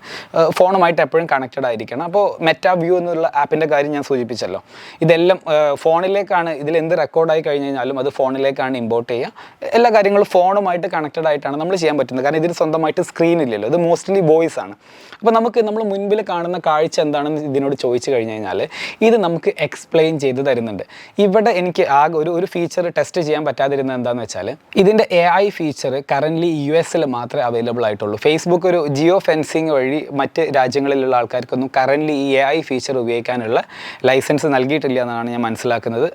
Speaker 1: ഫോണുമായിട്ട് എപ്പോഴും കണക്റ്റഡ് ആയിരിക്കണം. അപ്പോൾ മെറ്റാ വ്യൂ എന്നുള്ള ആപ്പിന്റെ കാര്യം ഞാൻ സൂചിപ്പിച്ചല്ലോ. ഇതെല്ലാം ഫോണിലേക്കാണ് ഇതിൽ എന്ത് റെക്കോർഡായി കഴിഞ്ഞ് കഴിഞ്ഞാലും അത് ഫോണിലേക്കാണ് ഇമ്പോർട്ട് ചെയ്യുക. എല്ലാ കാര്യങ്ങളും ഫോണുമായിട്ട് കണക്റ്റഡ് ആയിട്ടാണ് നമ്മൾ ചെയ്യാൻ പറ്റുന്നത്. കാരണം ഇതിന് സ്വന്തമായിട്ട് സ്ക്രീൻ ഇല്ലല്ലോ. ഇത് മോസ്റ്റ്ലി വോയിസ് ആണ്. അപ്പോൾ നമുക്ക് നമ്മൾ മുൻപിൽ കാണുന്ന കാഴ്ച എന്താണെന്ന് ഇതിനോട് ചോദിച്ചു കഴിഞ്ഞ് കഴിഞ്ഞാൽ ഇത് നമുക്ക് എക്സ്പ്ലെയിൻ ചെയ്ത് തരുന്നുണ്ട്. ഇവിടെ എനിക്ക് ആകെ ഒരു ഒരു ഫീച്ചർ ടെസ്റ്റ് ചെയ്യാൻ പറ്റാതിരുന്നത് എന്താണെന്ന് വെച്ചാൽ ഇതിന്റെ A I feature currently U എസിൽ മാത്രമേ അവൈലബിൾ ആയിട്ടുള്ളൂ. ഫേസ്ബുക്ക് ഒരു ജിയോ ഫെൻസിങ് വഴി മറ്റ് രാജ്യങ്ങളിലുള്ള ആൾക്കാർക്കൊന്നും കറന്റ്ലി ഈ എ ഐ ഫീച്ചർ ഉപയോഗിക്കാനുള്ള ലൈസൻസ് നൽകിയിട്ടില്ല എന്നാണ് ഞാൻ മനസ്സിലാക്കുന്നത്.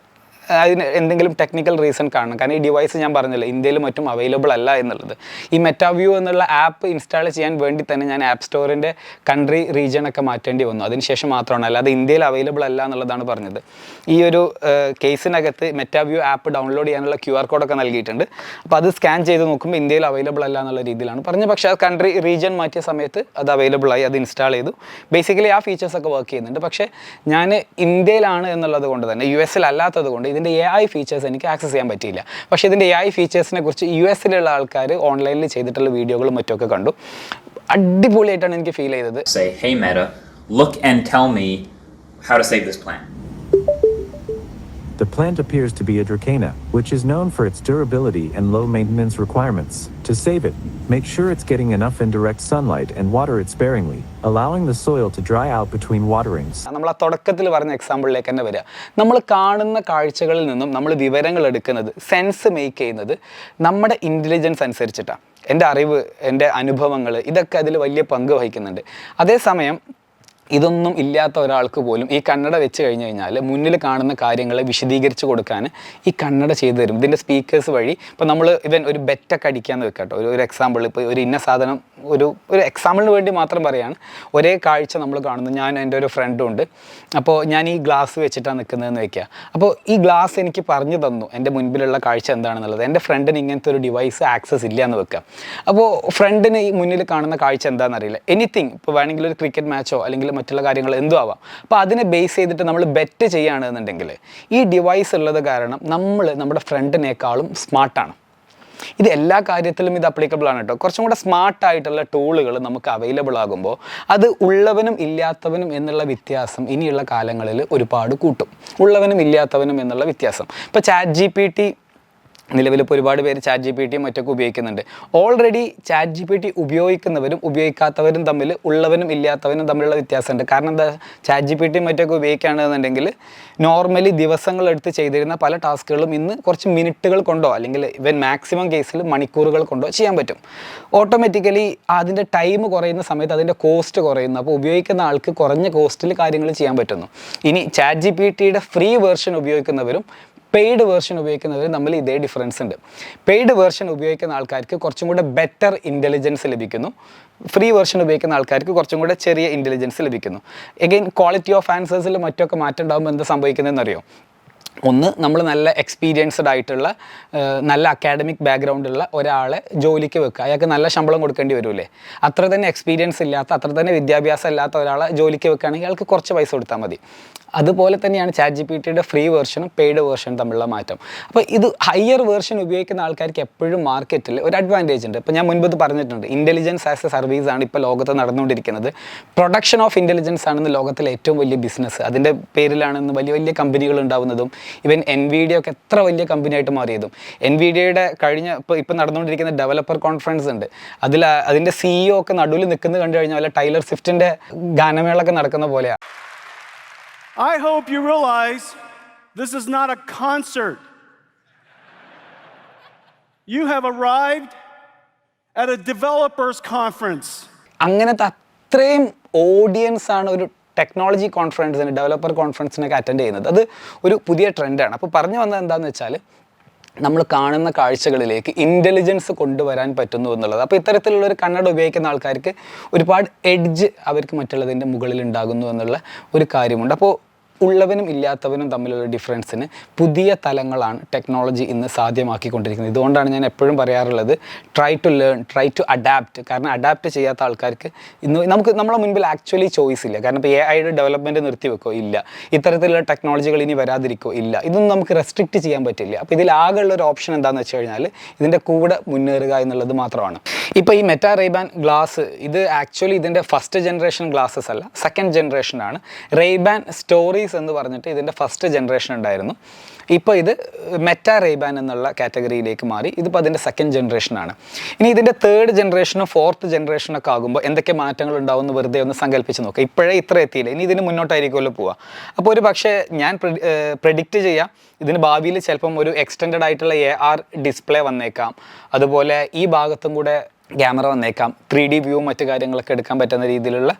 Speaker 1: അതിന് എന്തെങ്കിലും ടെക്നിക്കൽ റീസൺ കാണണം. കാരണം ഈ ഡിവൈസ് ഞാൻ പറഞ്ഞില്ല ഇന്ത്യയിൽ മറ്റും അവൈലബിൾ അല്ല എന്നുള്ളത്. ഈ മെറ്റാവ്യൂ എന്നുള്ള ആപ്പ് ഇൻസ്റ്റാൾ ചെയ്യാൻ വേണ്ടി തന്നെ ഞാൻ ആപ്പ് സ്റ്റോറിന്റെ കൺട്രി റീജിയൻ ഒക്കെ മാറ്റേണ്ടി വന്നു. അതിനുശേഷം മാത്രമാണ്. അല്ലാതെ ഇന്ത്യയിൽ അവൈലബിൾ അല്ല എന്നുള്ളതാണ് പറഞ്ഞത്. ഈ ഒരു കേസിനകത്ത് മെറ്റാവ്യൂ ആപ്പ് ഡൗൺലോഡ് ചെയ്യാനുള്ള ക്യു ആർ കോഡൊക്കെ നൽകിയിട്ടുണ്ട്. അപ്പോൾ അത് സ്കാൻ ചെയ്ത് നോക്കുമ്പോൾ ഇന്ത്യയിൽ അവൈലബിൾ അല്ല എന്നുള്ള രീതിയിലാണ് പറഞ്ഞത്. പക്ഷേ ആ കൺട്രി റീജിയൻ മാറ്റിയ സമയത്ത് അത് അവൈലബിൾ ആയി അത് ഇൻസ്റ്റാൾ ചെയ്തു. ബേസിക്കലി ആ ഫീച്ചേഴ്സൊക്കെ വർക്ക് ചെയ്യുന്നുണ്ട്. പക്ഷേ ഞാൻ ഇന്ത്യയിലാണ് എന്നുള്ളത് കൊണ്ട് തന്നെ യു എസിൽ അല്ലാത്തത് കൊണ്ട് ഇതിന്റെ എ ഐ ഫീച്ചേഴ്സ് എനിക്ക് ആക്സസ് ചെയ്യാൻ പറ്റിയില്ല. പക്ഷേ ഇതിന്റെ എ ഐ ഫീച്ചേഴ്സിനെ കുറിച്ച് യു എസിലുള്ള ആൾക്കാർ ഓൺലൈനിൽ ചെയ്തിട്ടുള്ള വീഡിയോകളും മറ്റൊക്കെ കണ്ടു. അടിപൊളിയായിട്ടാണ് എനിക്ക് ഫീൽ ചെയ്തത്.
Speaker 2: Say, hey Meta, look and tell me how to save this plant.
Speaker 3: The plant appears to be a Dracaena, which is known for its durability and low maintenance requirements. To save it, make sure it's getting enough indirect sunlight and water it sparingly, allowing the soil to dry out between waterings.
Speaker 1: നമ്മൾ ആ തുടക്കത്തിൽ പറഞ്ഞ എക്സാമ്പിളിലേക്ക് തന്നെ വരിക നമ്മൾ കാണുന്ന കാഴ്ചകളിൽ നിന്നും നമ്മൾ വിവരങ്ങൾ എടുക്കുന്നത് സെൻസ് മേക്ക് ചെയ്യുന്നത് നമ്മുടെ ഇന്റലിജൻസ് അനുസരിച്ചിട്ടാണ് എന്റെ അറിവ് എന്റെ അനുഭവങ്ങൾ ഇതൊക്കെ അതിൽ വലിയ പങ്ക് വഹിക്കുന്നുണ്ട് അതേസമയം ഇതൊന്നും ഇല്ലാത്ത ഒരാൾക്ക് പോലും ഈ കണ്ണട വെച്ച് കഴിഞ്ഞ് കഴിഞ്ഞാൽ മുന്നിൽ കാണുന്ന കാര്യങ്ങളെ വിശദീകരിച്ച് കൊടുക്കാൻ ഈ കണ്ണട ചെയ്തു തരും. ഇതിന്റെ സ്പീക്കേഴ്സ് വഴി ഇപ്പോൾ നമ്മൾ ഇവൻ ഒരു ബെറ്റൊക്കെ അടിക്കാമെന്ന് വെക്കാം കേട്ടോ ഒരു ഒരു എക്സാമ്പിൾ ഇപ്പോൾ ഒരു ഇന്ന സാധനം ഒരു ഒരു എക്സാമ്പിളിന് വേണ്ടി മാത്രം പറയാണ്. ഒരേ കാഴ്ച നമ്മൾ കാണുന്നു. ഞാൻ എന്റെ ഒരു ഫ്രണ്ടും ഉണ്ട്. അപ്പോൾ ഞാൻ ഈ ഗ്ലാസ് വെച്ചിട്ടാണ് നിൽക്കുന്നതെന്ന് വെക്കുക അപ്പോൾ ഈ ഗ്ലാസ് എനിക്ക് പറഞ്ഞു തന്നു. എന്റെ മുൻപിലുള്ള കാഴ്ച എന്താണെന്നുള്ളത്. എന്റെ ഫ്രണ്ടിന് ഇങ്ങനത്തെ ഒരു ഡിവൈസ് ആക്സസ് ഇല്ല എന്ന് വെക്കുക അപ്പോൾ ഫ്രണ്ടിന് ഈ മുന്നിൽ കാണുന്ന കാഴ്ച എന്താണെന്ന് അറിയില്ല എനിത്തിങ് ഇപ്പോൾ വേണമെങ്കിൽ ഒരു ക്രിക്കറ്റ് മാച്ചോ അല്ലെങ്കിൽ മറ്റുള്ള കാര്യങ്ങൾ എന്തോ ആവാം. അപ്പോൾ അതിനെ ബേസ് ചെയ്തിട്ട് നമ്മൾ ബെറ്റ് ചെയ്യുകയാണെന്നുണ്ടെങ്കിൽ ഈ ഡിവൈസ് ഉള്ളത് കാരണം നമ്മൾ നമ്മുടെ ഫ്രണ്ടിനേക്കാളും സ്മാർട്ടാണ് ഇത് എല്ലാ കാര്യത്തിലും ഇത് അപ്ലിക്കബിൾ ആണ് കേട്ടോ കുറച്ചും കൂടെ സ്മാർട്ട് ആയിട്ടുള്ള ടൂളുകൾ നമുക്ക് അവൈലബിൾ ആകുമ്പോൾ അത് ഉള്ളവനും ഇല്ലാത്തവനും എന്നുള്ള വ്യത്യാസം ഇനിയുള്ള കാലങ്ങളിൽ ഒരുപാട് കൂട്ടും. ഉള്ളവനും ഇല്ലാത്തവനും എന്നുള്ള വ്യത്യാസം. ഇപ്പോൾ ചാറ്റ് ജി പി ടി നിലവിലിപ്പോൾ ഒരുപാട് പേര് ചാറ്റ് ജി പി ടിയും മറ്റൊക്കെ ഉപയോഗിക്കുന്നുണ്ട്. Already chat G P T ഉപയോഗിക്കുന്നവരും ഉപയോഗിക്കാത്തവരും തമ്മിൽ ഉള്ളവനും ഇല്ലാത്തവനും തമ്മിലുള്ള വ്യത്യാസമുണ്ട്. കാരണം എന്താ? ചാറ്റ് ജി പി ടിയും മറ്റൊക്കെ ഉപയോഗിക്കുകയാണെന്നുണ്ടെങ്കിൽ നോർമലി ദിവസങ്ങളെടുത്ത് ചെയ്തിരുന്ന പല ടാസ്കുകളും ഇന്ന് കുറച്ച് മിനിറ്റുകൾ കൊണ്ടോ അല്ലെങ്കിൽ ഇവൻ മാക്സിമം കേസിൽ മണിക്കൂറുകൾ കൊണ്ടോ ചെയ്യാൻ പറ്റും. ഓട്ടോമാറ്റിക്കലി അതിന്റെ ടൈം കുറയുന്ന സമയത്ത് അതിന്റെ കോസ്റ്റ് കുറയുന്നു. അപ്പോൾ ഉപയോഗിക്കുന്ന ആൾക്ക് കുറഞ്ഞ കോസ്റ്റിൽ കാര്യങ്ങൾ ചെയ്യാൻ പറ്റുന്നു. ഇനി ചാറ്റ് ജി പി ടിയുടെ ഫ്രീ വേർഷൻ ഉപയോഗിക്കുന്നവരും പെയ്ഡ് വേർഷൻ ഉപയോഗിക്കുന്നവർ തമ്മിൽ ഇതേ ഡിഫറൻസ് ഉണ്ട്. പെയ്ഡ് വേർഷൻ ഉപയോഗിക്കുന്ന ആൾക്കാർക്ക് കുറച്ചും കൂടെ ബെറ്റർ ഇന്റലിജൻസ് ലഭിക്കുന്നു. ഫ്രീ വേർഷൻ ഉപയോഗിക്കുന്ന ആൾക്കാർക്ക് കുറച്ചും കൂടെ ചെറിയ ഇന്റലിജൻസ് ലഭിക്കുന്നു. എഗെയിൻ ക്വാളിറ്റി ഓഫ് ആൻസേഴ്സിൽ മറ്റൊക്കെ മാറ്റം ഉണ്ടാകുമ്പോൾ എന്താ സംഭവിക്കുന്നതെന്ന് ഒന്ന് നമ്മൾ നല്ല എക്സ്പീരിയൻസ്ഡ് ആയിട്ടുള്ള നല്ല അക്കാഡമിക് ബാക്ക്ഗ്രൗണ്ടുള്ള ഒരാളെ ജോലിക്ക് വെക്കുക. അയാൾക്ക് നല്ല ശമ്പളം കൊടുക്കേണ്ടി വരില്ലേ? അത്ര തന്നെ എക്സ്പീരിയൻസ് ഇല്ലാത്ത അത്ര തന്നെ വിദ്യാഭ്യാസം ഇല്ലാത്ത ഒരാളെ ജോലിക്ക് വെക്കുകയാണെങ്കിൽ അയാൾക്ക് കുറച്ച് പൈസ കൊടുത്താൽ മതി. അതുപോലെ തന്നെയാണ് ചാറ്റ് ജി പി ടിയുടെ ഫ്രീ വേർഷനും പെയ്ഡ് വേർഷനും തമ്മിലുള്ള മാറ്റം. അപ്പോൾ ഇത് ഹയർ വേർഷൻ ഉപയോഗിക്കുന്ന ആൾക്കാർക്ക് എപ്പോഴും മാർക്കറ്റിൽ ഒരു അഡ്വാന്റേജ് ഉണ്ട്. ഇപ്പോൾ ഞാൻ മുൻപ് പറഞ്ഞിട്ടുണ്ട്. ഇന്റലിജൻസ് ആസ് എ സർവീസ് ആണ് ഇപ്പോൾ ലോകത്ത് നടന്നുകൊണ്ടിരിക്കുന്നത്. പ്രൊഡക്ഷൻ ഓഫ് ഇന്റലിജൻസ് ആണെന്ന് ലോകത്തിലെ ഏറ്റവും വലിയ ബിസിനസ് അതിന്റെ പേരിലാണെന്ന് വലിയ വലിയ കമ്പനികൾ ഉണ്ടാവുന്നതും ഇവൻ എൻ വി ഡി ഒക്കെ എത്ര വലിയ കമ്പനിയായിട്ട് മാറിയതും എൻ വി ഡിയുടെ കഴിഞ്ഞ ഇപ്പോൾ ഇപ്പോൾ നടന്നുകൊണ്ടിരിക്കുന്ന ഡെവലപ്പർ കോൺഫറൻസ് ഉണ്ട് അതിൽ അതിന്റെ സിഇഒ ഒക്കെ നടുവിൽ നിൽക്കുന്നത് കണ്ടു കഴിഞ്ഞാൽ അല്ല ടൈലർ സ്വിഫ്റ്റിന്റെ ഗാനമേളൊക്കെ നടക്കുന്ന പോലെയാണ്
Speaker 4: I hope you realize this is not a concert. You have arrived at a developers conference.
Speaker 1: അങ്ങനത്തെ അത്രയും ഓഡിയൻസ് ആണ് ഒരു ടെക്നോളജി കോൺഫറൻസിന് ഡെവലപ്പർ കോൺഫറൻസിനൊക്കെ അറ്റൻഡ് ചെയ്യുന്നത്. അത് ഒരു പുതിയ ട്രെൻഡാണ് അപ്പോൾ പറഞ്ഞു വന്നത് എന്താണെന്ന് വെച്ചാൽ നമ്മൾ കാണുന്ന കാഴ്ചകളിലേക്ക് ഇന്റലിജൻസ് കൊണ്ടുവരാൻ പറ്റുന്നു എന്നുള്ളത്. അപ്പോൾ ഇത്തരത്തിലുള്ള ഒരു കണ്ണട ഉപയോഗിക്കുന്ന ആൾക്കാർക്ക് ഒരുപാട് എഡ്ജ് അവർക്ക് മറ്റുള്ളതിന്റെ മുകളിൽ ഉണ്ടാകുന്നു എന്നുള്ള ഒരു കാര്യമുണ്ട്. അപ്പോൾ ഉള്ളവനും ഇല്ലാത്തവനും തമ്മിലുള്ള ഡിഫറൻസിന് പുതിയ തലങ്ങളാണ് ടെക്നോളജി ഇന്ന് സാധ്യമാക്കിക്കൊണ്ടിരിക്കുന്നത്. ഇതുകൊണ്ടാണ് ഞാൻ എപ്പോഴും പറയാറുള്ളത് try to learn try to adapt കാരണം അഡാപ്റ്റ് ചെയ്യാത്ത ആൾക്കാർക്ക് ഇന്ന് നമുക്ക് നമ്മളെ മുൻപിൽ ആക്ച്വലി ചോയ്സ് ഇല്ല. കാരണം ഇപ്പോൾ എ ഐയുടെ ഡെവലപ്മെന്റ് നിർത്തിവെക്കോ? ഇല്ല. ഇത്തരത്തിലുള്ള ടെക്നോളജികൾ ഇനി വരാതിരിക്കോ? ഇല്ല. ഇതൊന്നും നമുക്ക് റെസ്ട്രിക്റ്റ് ചെയ്യാൻ പറ്റില്ല. അപ്പോൾ ഇതിൽ ആകെയുള്ള ഒരു ഓപ്ഷൻ എന്താണെന്ന് വെച്ച് കഴിഞ്ഞാൽ ഇതിന്റെ കൂടെ മുന്നേറുക എന്നുള്ളത് മാത്രമാണ്. ഇപ്പോൾ ഈ മെറ്റാ റേബാൻ ഗ്ലാസ് ഇത് ആക്ച്വലി ഇതിന്റെ ഫസ്റ്റ് ജനറേഷൻ ഗ്ലാസ്സസ് അല്ല സെക്കൻഡ് ജനറേഷൻ ആണ്. റേബാൻ സ്റ്റോറീസ് എന്ന് പറഞ്ഞിട്ട് ഇതിന്റെ ഫസ്റ്റ് ജനറേഷൻ ഉണ്ടായിരുന്നു. ഇപ്പോൾ ഇത് മെറ്റാ റേബാൻ എന്നുള്ള കാറ്റഗറിയിലേക്ക് മാറി. ഇതിപ്പോൾ അതിന്റെ സെക്കൻഡ് ജനറേഷനാണ് ഇനി ഇതിന്റെ തേർഡ് ജനറേഷനും ഫോർത്ത് ജനറേഷനൊക്കെ ആകുമ്പോൾ എന്തൊക്കെ മാറ്റങ്ങൾ ഉണ്ടാവും എന്ന് വെറുതെ ഒന്ന് സങ്കല്പിച്ച് നോക്കുക ഇപ്പോഴേ ഇത്ര എത്തിയില്ല. ഇനി ഇതിന് മുന്നോട്ടായിരിക്കുമല്ലോ പോവുക അപ്പോൾ ഒരു പക്ഷേ ഞാൻ പ്രെഡിക്റ്റ് ചെയ്യാം. ഇതിന് ഭാവിയിൽ ചിലപ്പം ഒരു എക്സ്റ്റെൻഡ് ആയിട്ടുള്ള എ ആർ ഡിസ്പ്ലേ വന്നേക്കാം. അതുപോലെ ഈ ഭാഗത്തും കൂടെ ക്യാമറ വന്നേക്കാം. ത്രീ ഡി വ്യൂ മറ്റു കാര്യങ്ങളൊക്കെ എടുക്കാൻ പറ്റുന്ന രീതിയിലുള്ള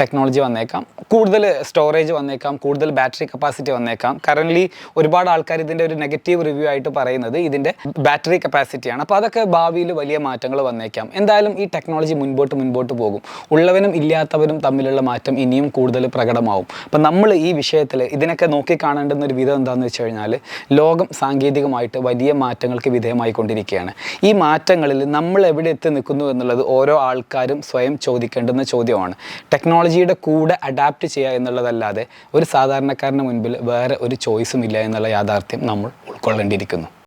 Speaker 1: ടെക്നോളജി വന്നേക്കാം. കൂടുതൽ സ്റ്റോറേജ് വന്നേക്കാം. കൂടുതൽ ബാറ്ററി കപ്പാസിറ്റി വന്നേക്കാം. കറന്റ്ലി ഒരുപാട് ആൾക്കാർ ഇതിന്റെ ഒരു നെഗറ്റീവ് റിവ്യൂ ആയിട്ട് പറയുന്നത് ഇതിന്റെ ബാറ്ററി കപ്പാസിറ്റിയാണ് അപ്പോൾ അതൊക്കെ ഭാവിയിൽ വലിയ മാറ്റങ്ങൾ വന്നേക്കാം. എന്തായാലും ഈ ടെക്നോളജി മുൻപോട്ട് മുൻപോട്ട് പോകും. ഉള്ളവനും ഇല്ലാത്തവനും തമ്മിലുള്ള മാറ്റം ഇനിയും കൂടുതൽ പ്രകടമാവും. അപ്പം നമ്മൾ ഈ വിഷയത്തിൽ ഇതിനൊക്കെ നോക്കിക്കാണേണ്ടുന്ന ഒരു വിധം എന്താണെന്ന് വെച്ച് കഴിഞ്ഞാൽ ലോകം സാങ്കേതികമായിട്ട് വലിയ മാറ്റങ്ങൾക്ക് വിധേയമായിക്കൊണ്ടിരിക്കുകയാണ് ഈ മാറ്റങ്ങളിൽ നമ്മൾ എവിടെ എത്തി നിൽക്കുന്നു എന്നുള്ളത് ഓരോ ആൾക്കാരും സ്വയം ചോദിക്കേണ്ടുന്ന ചോദ്യമാണ്. ടെക്നോളജിയുടെ കൂടെ അഡാപ്റ്റ് ചെയ്യുക എന്നുള്ളതല്ലാതെ ഒരു സാധാരണക്കാരന് മുൻപിൽ വേറെ ഒരു ചോയ്സും ഇല്ല എന്നുള്ള യാഥാർത്ഥ്യം നമ്മൾ ഉൾക്കൊള്ളേണ്ടിയിരിക്കുന്നു.